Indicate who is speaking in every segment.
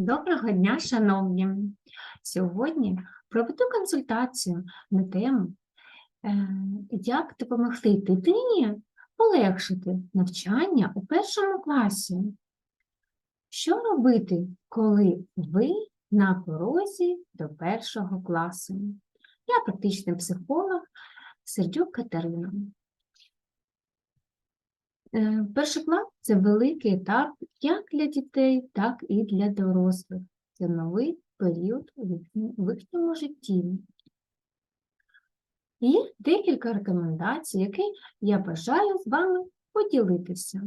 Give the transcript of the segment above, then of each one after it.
Speaker 1: Доброго дня, шановні! Сьогодні проведу консультацію на тему, е, як допомогти дитині полегшити навчання у першому класі. Що робити, коли ви на порозі до першого класу? Я практичний психолог Сердюк Катерина. Е, Перший клас це великий етап як для дітей, так і для дорослих. Це новий період в їхньому житті. Є декілька рекомендацій, які я бажаю з вами поділитися.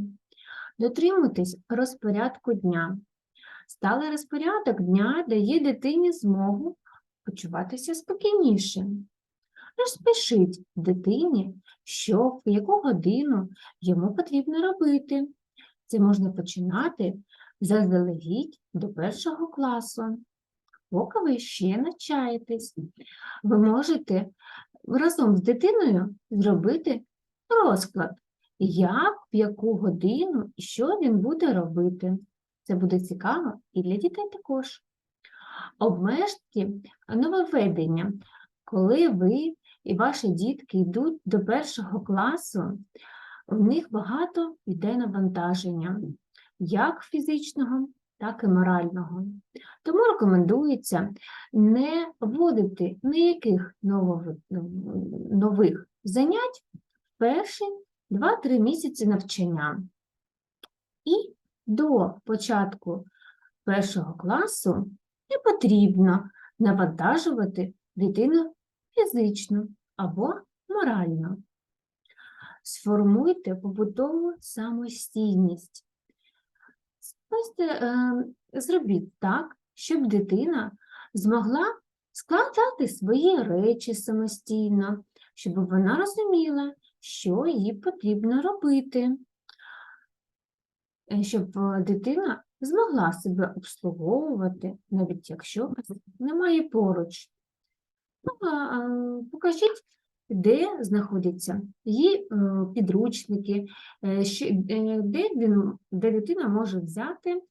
Speaker 1: Дотримуйтесь розпорядку дня. Сталий розпорядок дня дає дитині змогу почуватися спокійніше. Розпишіть дитині, що в яку годину йому потрібно робити. Це можна починати заздалегідь до першого класу. Поки ви ще навчаєтесь, ви можете разом з дитиною зробити розклад, як, в яку годину і що він буде робити. Це буде цікаво і для дітей також. Обмежте нововведення, коли ви і ваші дітки йдуть до першого класу, у них багато йде навантаження, як фізичного, так і морального. Тому рекомендується не вводити ніяких нових занять в перші 2-3 місяці навчання. І до початку першого класу не потрібно навантажувати дитину фізично або морально. Сформуйте побутову самостійність. Е, зробіть так, щоб дитина змогла складати свої речі самостійно, щоб вона розуміла, що їй потрібно робити, Е, щоб дитина змогла себе обслуговувати, навіть якщо немає поруч. Ну, Покажіть, де знаходяться її е, підручники, е, е, де, він, де дитина може взяти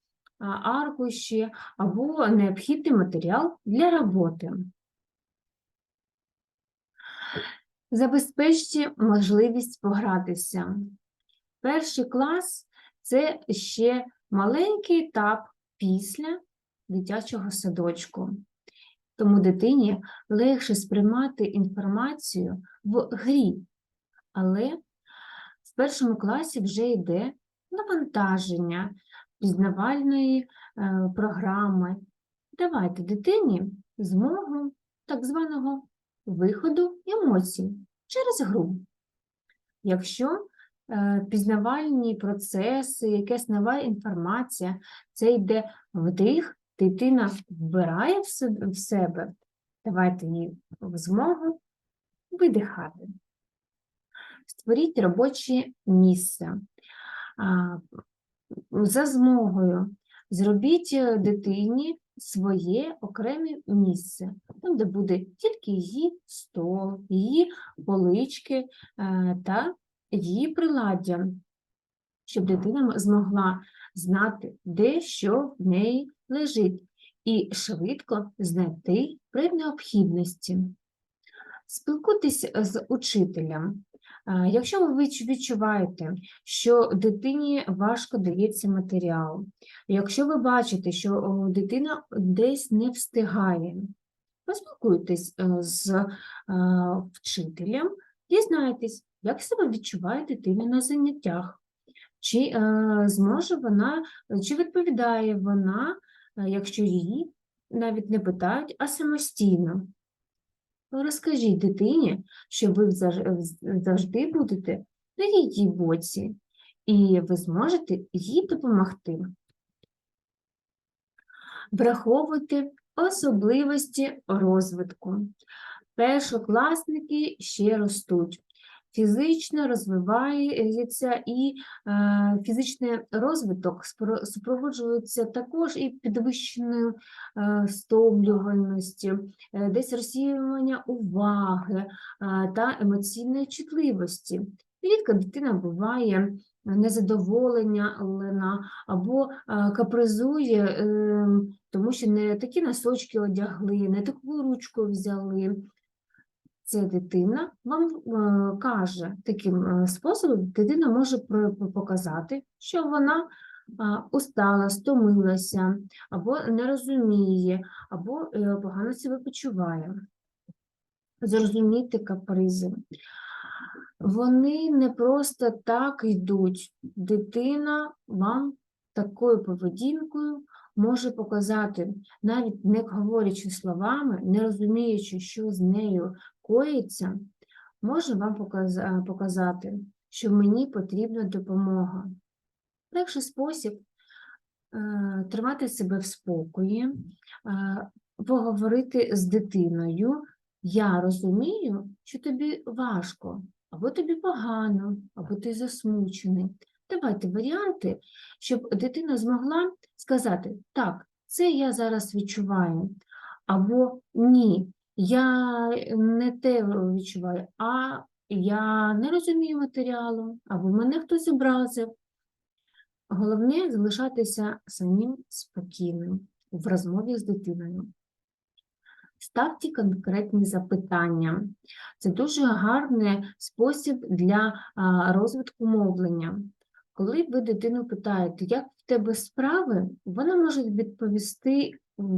Speaker 1: аркуші або необхідний матеріал для роботи. Забезпечте можливість погратися. Перший клас це ще маленький етап після дитячого садочку. Тому дитині легше сприймати інформацію в грі, але в першому класі вже йде навантаження пізнавальної е, програми. Давайте дитині змогу так званого виходу емоцій через гру. Якщо е, пізнавальні процеси, якась нова інформація, це йде вдих, дитина вбирає в себе, давайте їй змогу видихати. Створіть робоче місце. За змогою зробіть е, дитині своє окреме місце, там, де буде тільки її стол, її полички е, та її приладдя, щоб дитина змогла знати, де що в неї лежить, і швидко знайти при необхідності. Спілкуйтесь з учителем. Якщо ви відчуваєте, що дитині важко дається матеріал, якщо ви бачите, що дитина десь не встигає, поспілкуйтесь е, з е, вчителем, дізнайтесь, як себе відчуває дитина на заняттях, чи е, зможе вона, чи відповідає вона, е, якщо її навіть не питають, а самостійно. Розкажіть дитині, що ви завжди будете на її боці, і ви зможете їй допомогти. Враховуйте особливості розвитку. Першокласники ще ростуть. Фізично розвивається і е, фізичний розвиток супроводжується також і підвищеною е, стомлювальністю, е, десь розсіювання уваги та емоційної чутливості. Рідко дитина буває незадоволення Лена, або капризує, е, тому що не такі носочки одягли, не таку ручку взяли. Це дитина вам е, каже таким е, способом, дитина може показати, що вона устала, стомилася, або не розуміє, або е, погано себе почуває. Зрозуміти капризи. Вони не просто так йдуть. Дитина вам такою поведінкою може показати, навіть не говорячи словами, не розуміючи, що з нею коїться, може вам показати, що мені потрібна допомога. Легший спосіб е, тримати себе в спокої, е, поговорити з дитиною. Я розумію, що тобі важко, або тобі погано, або ти засмучений. Давайте варіанти, щоб дитина змогла сказати: так, це я зараз відчуваю, або ні, я не те відчуваю, а я не розумію матеріалу, або мене хтось образив. Головне залишатися самим спокійним в розмові з дитиною. Ставте конкретні запитання. Це дуже гарний спосіб для розвитку мовлення. Коли ви дитину питаєте, як в тебе справи, вона може відповісти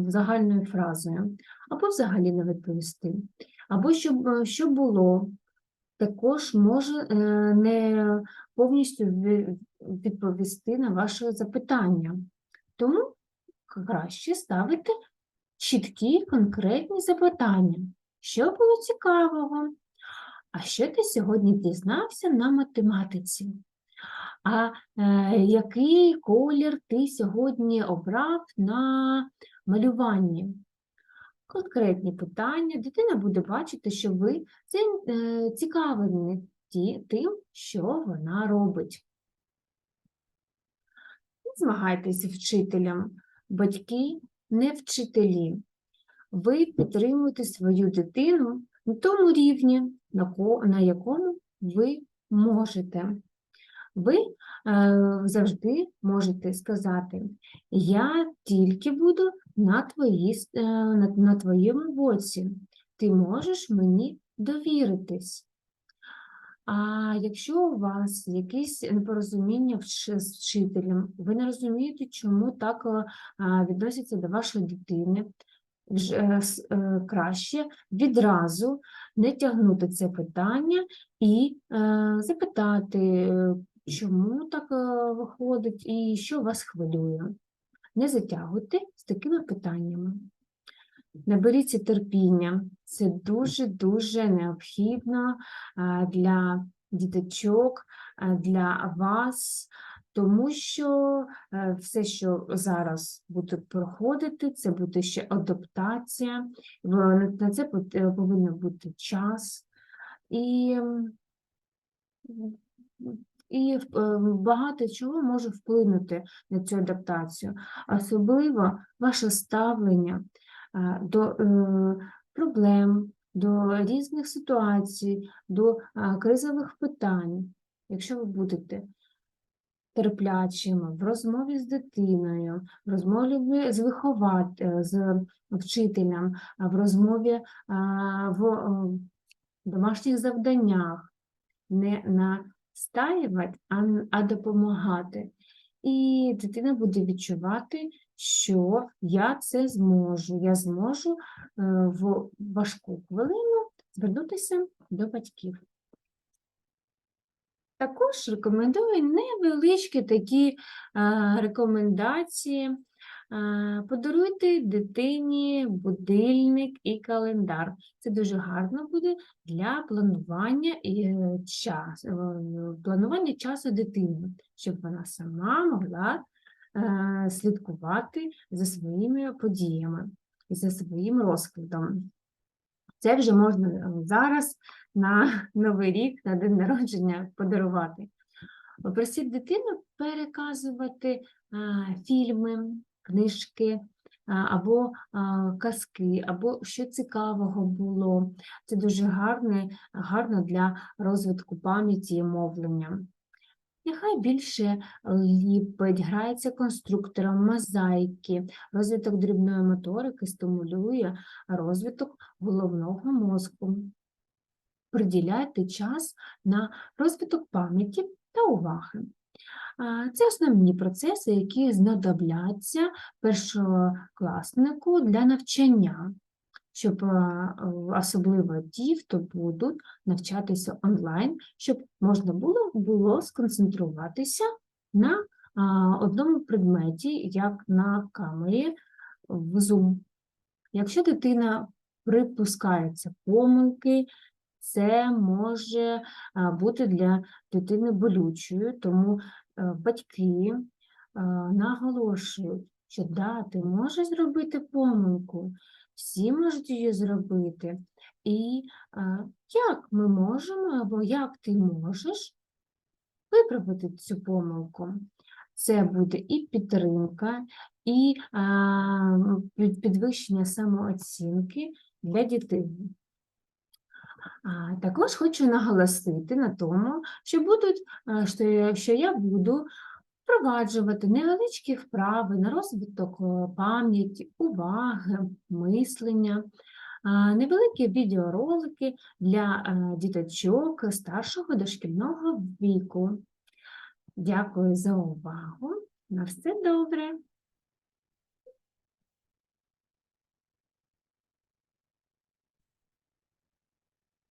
Speaker 1: загальною фразою, або взагалі не відповісти, або що, що було, також може е, не повністю відповісти на ваше запитання. Тому краще ставити чіткі конкретні запитання. Що було цікавого? А що ти сьогодні дізнався на математиці? А е, який колір ти сьогодні обрав на малюванні? Конкретні питання. Дитина буде бачити, що ви е, цікавлені тим, що вона робить. Не змагайтесь вчителем. Батьки не вчителі. Ви підтримуєте свою дитину на тому рівні, на якому ви можете. Ви завжди можете сказати: Я тільки буду на, твої, е, на, на твоєму боці. Ти можеш мені довіритись. А якщо у вас якісь непорозуміння з вчителем, ви не розумієте, чому так е, відносяться до вашої дитини, е, е, краще відразу не тягнути це питання і е, запитати, е, чому так е, виходить і що вас хвилює. Не затягуйте з такими питаннями. Наберіться терпіння. Це дуже-дуже необхідно е, для діточок, е, для вас, тому що все, що зараз буде проходити, це буде ще адаптація, на це повинен бути час. І, і е, багато чого може вплинути на цю адаптацію, особливо ваше ставлення е, до е, проблем, до різних ситуацій, до е, кризових питань. Якщо ви будете терплячими в розмові з дитиною, в розмові з виховати, з вчителем, в розмові в домашніх завданнях, не настаювати, а, а допомагати. І дитина буде відчувати, що я це зможу. Я зможу е, в важку хвилину звернутися до батьків. Також рекомендую невеличкі такі е, рекомендації. Подаруйте дитині будильник і календар. Це дуже гарно буде для планування е, час, е, планування часу дитини, щоб вона сама могла е, слідкувати за своїми подіями і за своїм розкладом. Це вже можна зараз на Новий рік, на день народження подарувати. Попросіть дитину переказувати фільми, книжки або казки, або що цікавого було. Це дуже гарне, гарно для розвитку пам'яті і мовлення. Нехай більше ліпить, грається конструктором, мозаїки, розвиток дрібної моторики стимулює розвиток головного мозку. Приділяйте час на розвиток пам'яті та уваги. Це основні процеси, які знадобляться першокласнику для навчання, щоб особливо ті, хто будуть навчатися онлайн, щоб можна було, було сконцентруватися на одному предметі, як на камері в Zoom. Якщо дитина припускається помилки, це може бути для дитини болючою, тому е, батьки наголошують, що да, ти можеш зробити помилку, всі можуть її зробити. І як ми можемо, або як ти можеш виправити цю помилку? Це буде і підтримка, і підвищення самооцінки для дітей. Також хочу наголосити на тому, що будуть, я, що я буду впроваджувати невеличкі вправи на розвиток е, пам'яті, уваги, мислення, невеликі відеоролики для е, діточок старшого дошкільного віку. Дякую за увагу. На все добре.